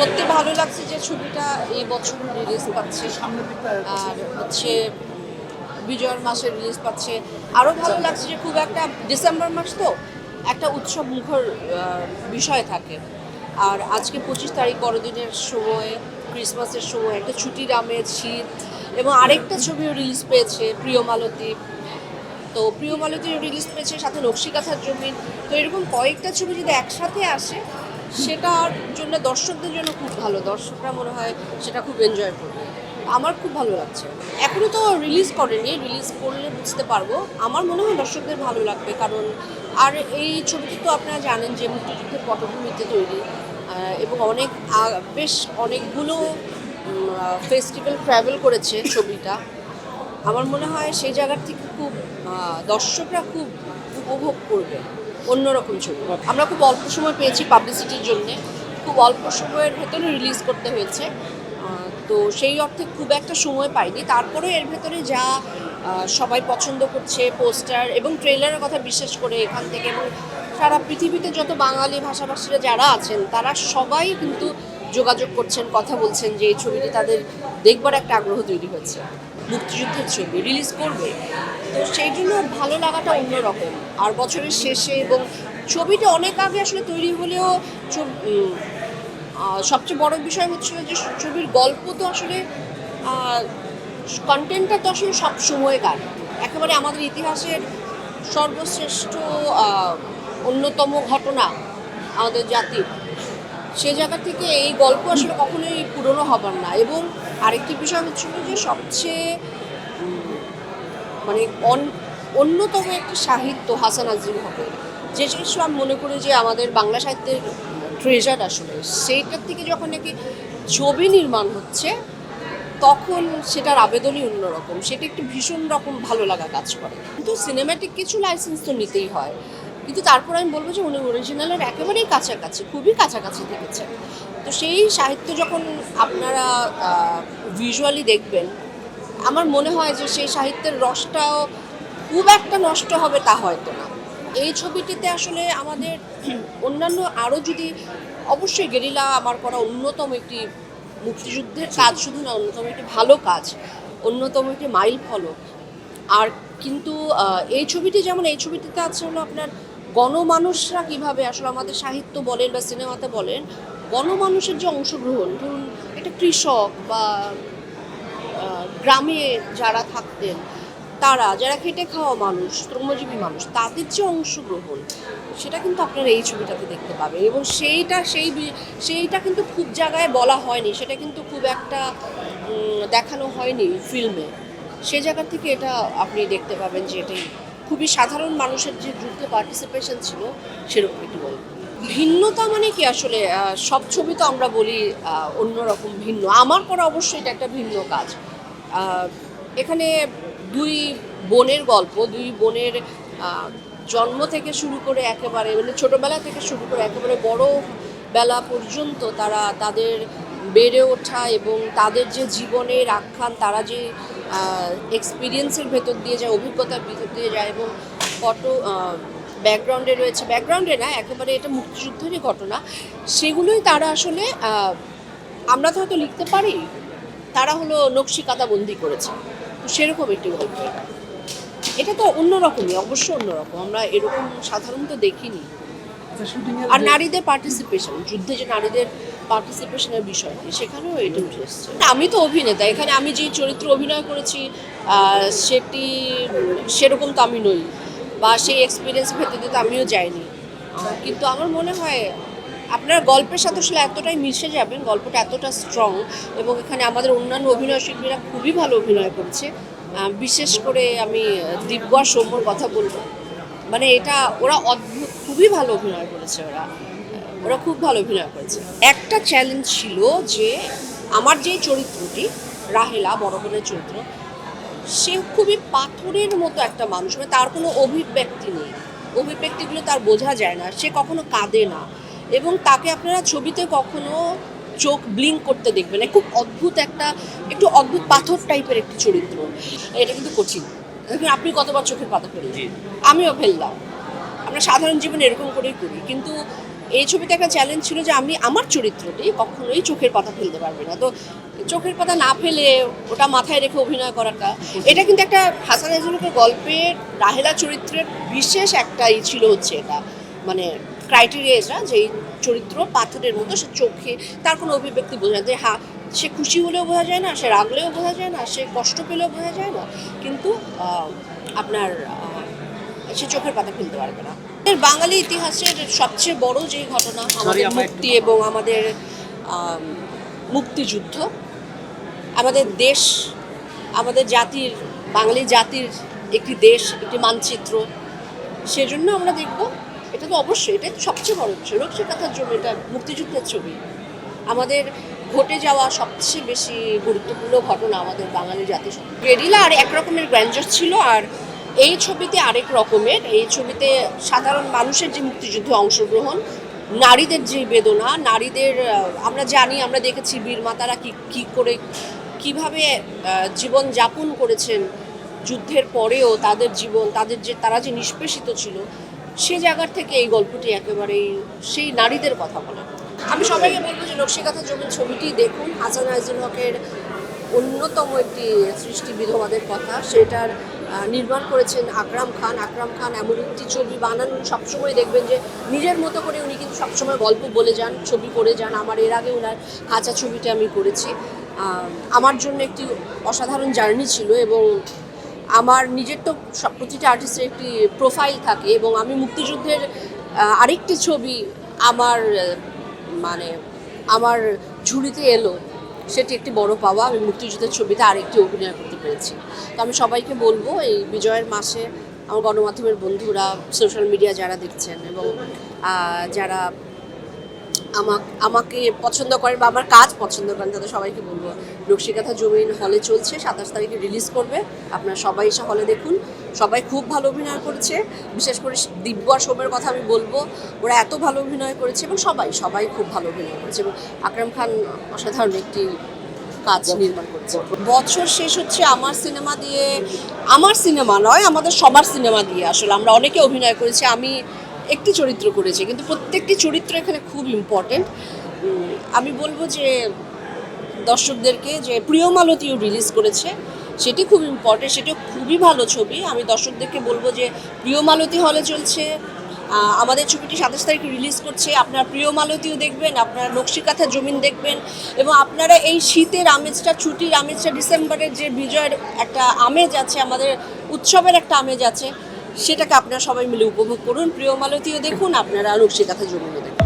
সত্যি ভালো লাগছে যে ছবিটা এই বছর রিলিজ পাচ্ছে আর হচ্ছে বিজয়ের মাসে রিলিজ পাচ্ছে। আরও ভালো লাগছে যে খুব একটা ডিসেম্বর মাস তো একটা উৎসব মুখর বিষয় থাকে। আর আজকে পঁচিশ তারিখ বড়দিনের সময় ক্রিসমাসের সময় একটা ছুটির আমেজ, শীত এবং আরেকটা ছবিও রিলিজ পেয়েছে প্রিয় মালতী। তো প্রিয় মালতীর রিলিজ পেয়েছে, সাথে নকশিকাথার জমিন তো এরকম কয়েকটা ছবি যদি একসাথে আসে সেটার জন্য দর্শকদের জন্য খুব ভালো। দর্শকরা মনে হয় সেটা খুব এনজয় করবে। আমার খুব ভালো লাগছে। এখনও তো রিলিজ করেনি। রিলিজ করলে বুঝতে পারব। আমার মনে হয় দর্শকদের ভালো লাগবে। কারণ আর এই ছবিটি তো আপনারা জানেন যে মুক্তিযুদ্ধের পটভূমিতে তৈরি। এবং অনেক বেশ অনেকগুলো ফেস্টিভ্যাল ট্রাভেল করেছে ছবিটা। আমার মনে হয় সেই জায়গার থেকে খুব দর্শকরা খুব উপভোগ করবে। অন্যরকম ছবি। আমরা খুব অল্প সময় পেয়েছি পাবলিসিটির জন্যে। খুব অল্প সময়ের ভেতরে রিলিজ করতে হয়েছে। তো সেই অর্থে খুব একটা সময় পাইনি। তারপরে এর ভেতরে যা সবাই পছন্দ করছে পোস্টার এবং ট্রেলারের কথা বিশেষ করে এখান থেকে এবং সারা পৃথিবীতে যত বাঙালি ভাষাভাষীরা যারা আছেন, তারা সবাই কিন্তু যোগাযোগ করছেন, কথা বলছেন যে এই ছবিটি তাদের দেখবার একটা আগ্রহ তৈরি হয়েছে মুক্তিযুদ্ধের ছবি রিলিজ করবে। তো সেই জন্য ভালো লাগাটা অন্যরকম। আর বছরের শেষে এবং ছবিটা অনেক আগে আসলে তৈরি হলেও সবচেয়ে বড় বিষয় হচ্ছিল যে ছবির গল্প তো আসলে কন্টেন্টটা তো আসলে সব সময়কার একেবারে আমাদের ইতিহাসের সর্বশ্রেষ্ঠ অন্যতম ঘটনা আমাদের জাতির। সে জায়গা থেকে এই গল্প আসলে কখনোই পুরনো হবার না। এবং আরেকটি বিষয় হচ্ছিল যে সবচেয়ে মানে অন- অন্যতম একটি সাহিত্য হাসান আজিম হকের যে জিনিসটা আমি মনে করি যে আমাদের বাংলা সাহিত্যের ট্রেজার আসলে, সেইটার থেকে যখন নাকি ছবি নির্মাণ হচ্ছে, তখন সেটার আবেদনই অন্যরকম। সেটা একটু ভীষণ রকম ভালো লাগা কাজ করে। কিন্তু সিনেম্যাটিক কিছু লাইসেন্স তো নিতেই হয়। কিন্তু তারপর আমি বলব যে উনি অরিজিনালের একেবারেই কাছাকাছি, খুবই কাছাকাছি থেকেছে তো সেই সাহিত্য যখন আপনারা ভিজুয়ালি দেখবেন, আমার মনে হয় যে সেই সাহিত্যের রসটাও খুব একটা নষ্ট হবে তা হয়তো না। এই ছবিটিতে আসলে আমাদের অন্যান্য আরও যদি, অবশ্যই গেরিলা আমার করা অন্যতম একটি মুক্তিযুদ্ধের কাজ, শুধু না, অন্যতম একটি ভালো কাজ, অন্যতম একটি মাইল ফলক আর কিন্তু এই ছবিটি যেমন, এই ছবিটিতে আছে হলো আপনার গণমানুষরা কীভাবে আসলে আমাদের সাহিত্য বলেন বা সিনেমাতে বলেন, গণমানুষের যে অংশগ্রহণ, ধরুন একটা কৃষক বা গ্রামে যারা থাকতেন, তারা, যারা খেটে খাওয়া মানুষ, শ্রমজীবী মানুষ, তাদের যে অংশগ্রহণ, সেটা কিন্তু আপনারা এই ছবিটাতে দেখতে পাবেন এবং সেইটা, সেই সেইটা কিন্তু খুব জায়গায় বলা হয়নি, সেটা কিন্তু খুব একটা দেখানো হয়নি ফিল্মে। সে জায়গা থেকে এটা আপনি দেখতে পাবেন যে এটাই খুবই সাধারণ মানুষের যে যুদ্ধে পার্টিসিপেশন ছিল, সেরকম একটি গল্প ভিন্নতা মানে কি আসলে? সব ছবি তো আমরা বলি অন্যরকম ভিন্ন। আমার করা অবশ্যই এটা একটা ভিন্ন কাজ। এখানে দুই বোনের গল্প, দুই বোনের জন্ম থেকে শুরু করে একেবারে মানে ছোটোবেলা থেকে শুরু করে একেবারে বড় বেলা পর্যন্ত তারা তাদের বেড়ে ওঠা এবং তাদের যে জীবনের আখ্যান, তারা যে এক্সপিরিয়েন্সের ভেতর দিয়ে যায়, অভিজ্ঞতার ভিতর দিয়ে যায় এবং কত ব্যাকগ্রাউন্ডে রয়েছে। ব্যাকগ্রাউন্ডে না, একেবারে এটা মুক্তিযুদ্ধেরই ঘটনা। সেগুলোই তারা আসলে আমরা তো হয়তো লিখতে পারি, তারা হলো নকশি বন্দি করেছে। তো সেরকম একটি গল্প। এটা তো অন্যরকমই, অবশ্য অন্যরকম। আমরা এরকম সাধারণত দেখিনি। আর নারীদের পার্টিসিপেশন যুদ্ধে যে নারীদের পার্টিসিপেশনের বিষয়টি সেখানেও এটা উঠে এসছে। আমি তো অভিনেতা এখানে আমি যে চরিত্র অভিনয় করেছি সেটি সেরকম তো আমি নই বা সেই এক্সপিরিয়েন্স ভেতরে তো আমিও যাইনি। কিন্তু আমার মনে হয় আপনার গল্পের সাথে আসলে এতটাই মিশে যাবেন গল্পটা এতটা স্ট্রং এবং এখানে আমাদের অন্যান্য অভিনয় শিল্পীরা খুবই ভালো অভিনয় করছে। বিশেষ করে আমি দিব্য সৌম্যর কথা বলব। মানে এটা ওরা অদ্ভুত খুবই ভালো অভিনয় করেছে ওরা। ওরা খুব ভালো অভিনয় করেছে। একটা চ্যালেঞ্জ ছিল যে আমার যে চরিত্রটি রাহেলা বড় বোনের চরিত্র সে খুবই পাথরের মতো একটা মানুষ মানে তার কোনো অভিব্যক্তি নেই। অভিব্যক্তিগুলো তার বোঝা যায় না সে কখনো কাঁদে না। এবং তাকে আপনারা ছবিতে কখনো চোখ ব্লিঙ্ক করতে দেখবেন খুব অদ্ভুত একটা একটু অদ্ভুত পাথর টাইপের একটি চরিত্র। এটা কিন্তু কঠিন। দেখুন আপনি কতবার চোখের পাতা ফেললেন? আমিও ফেললাম। আমরা সাধারণ জীবনে এরকম করেই করি। কিন্তু এই ছবিতে একটা চ্যালেঞ্জ ছিল যে আমি আমার চরিত্রটি কখনোই চোখের পাতা ফেলতে পারবে না। তো চোখের পাতা না ফেলে ওটা মাথায় রেখে অভিনয় করাটা, এটা কিন্তু একটা হাসান আজমুলের গল্পের রাহেলা চরিত্রের বিশেষ একটা ই ছিল হচ্ছে এটা। মানে ক্রাইটেরিয়া এটা যে চরিত্র পাথরের মতো সে চোখে, তার কোনো অভিব্যক্তি বোঝা যায় যে হ্যাঁ সে খুশি হলেও বোঝা যায় না, সে রাগলেও বোঝা যায় না, সে কষ্ট পেলেও বোঝা যায় না। কিন্তু আপনার সে চোখের পাতা ফেলতে পারবে না। বাঙালি ইতিহাসের সবচেয়ে বড় যে ঘটনা আমাদের মুক্তি এবং আমাদের মুক্তিযুদ্ধ আমাদের দেশ আমাদের জাতির বাঙালি জাতির একটি দেশ একটি মানচিত্র সেজন্য আমরা দেখব এটা তো অবশ্যই এটা সবচেয়ে বড় বিষয়। রক্ষী কথার জন্য এটা মুক্তিযুদ্ধের ছবি। আমাদের ঘটে যাওয়া সবচেয়ে বেশি গুরুত্বপূর্ণ ঘটনা আমাদের বাঙালি জাতির গেরিলা আর একরকমের গ্র্যান্ডার ছিল আর এই ছবিতে আরেক রকমের, এই ছবিতে সাধারণ মানুষের যে মুক্তিযুদ্ধে অংশগ্রহণ, নারীদের যে বেদনা, নারীদের আমরা জানি, আমরা দেখেছি বীর মাতারা কি, কী করে, কীভাবে জীবন যাপন করেছেন যুদ্ধের পরেও তাদের জীবন, তাদের যে, তারা যে নিষ্পেষিত ছিল, সে জায়গার থেকে এই গল্পটি একেবারেই সেই নারীদের কথা বলে। আমি সবাইকে বলব যে নকশিকাথা জমির ছবিটি দেখুন। হাসান আইজুল হকের অন্যতম একটি সৃষ্টি বিধবাদের কথা, সেটার নির্মাণ করেছেন আকরাম খান। আকরাম খান এমন একটি ছবি বানান, সবসময় দেখবেন যে নিজের মতো করে উনি কিন্তু সবসময় গল্প বলে যান, ছবি করে যান। আমার এর আগে ওনার কাঁচা ছবিটা আমি করেছি। আমার জন্য একটি অসাধারণ জার্নি ছিল এবং আমার নিজের তো সব প্রতিটা আর্টিস্টের একটি প্রোফাইল থাকে এবং আমি মুক্তিযুদ্ধের আরেকটি ছবি আমার মানে আমার ঝুড়িতে এলো। সেটি একটি বড় পাওয়া। আমি মুক্তিযুদ্ধের ছবিতে আরেকটি অভিনয় করতে পেরেছি। তো আমি সবাইকে বলব, এই বিজয়ের মাসে আমার গণমাধ্যমের বন্ধুরা সোশ্যাল মিডিয়া যারা দেখছেন এবং যারা আমাকে পছন্দ করেন বা আমার কাজ পছন্দ করেন, তাদের সবাইকে বলব। নকশিকাথা জমিন হলে চলছে, সাতাশ তারিখে রিলিজ করবে। আপনারা সবাই এসে হলে দেখুন। সবাই খুব ভালো অভিনয় করেছে। বিশেষ করে দিব্য আর সোমের কথা আমি বলব, ওরা এত ভালো অভিনয় করেছে এবং সবাই সবাই খুব ভালো অভিনয় করেছে এবং আকরাম খান অসাধারণ একটি কাজ নির্মাণ করছে। বছর শেষ হচ্ছে আমার সিনেমা দিয়ে, আমার সিনেমা নয়, আমাদের সবার সিনেমা দিয়ে আসলে আমরা অনেকে অভিনয় করেছি। আমি একটি চরিত্র করেছে, কিন্তু প্রত্যেকটি চরিত্র এখানে খুব ইম্পর্টেন্ট আমি বলব যে দর্শকদেরকে যে প্রিয় মালতীও রিলিজ করেছে, সেটি খুব ইম্পর্টেন্ট সেটিও খুবই ভালো ছবি। আমি দর্শকদেরকে বলব যে প্রিয় মালতী হলে চলছে আমাদের ছবিটি সাতাশ তারিখে রিলিজ করছে। আপনার প্রিয় মালতীও দেখবেন, আপনারা নকশিকাথা জমিন দেখবেন এবং আপনারা এই শীতের আমেজটা, ছুটির আমেজটা, ডিসেম্বরের যে বিজয়ের একটা আমেজ আছে, আমাদের উৎসবের একটা আমেজ আছে সেটাকে আপনারা সবাই মিলে উপভোগ করুন। প্রিয় মালতীয় দেখুন আপনারা নকশিকাথা জমিনও দেখুন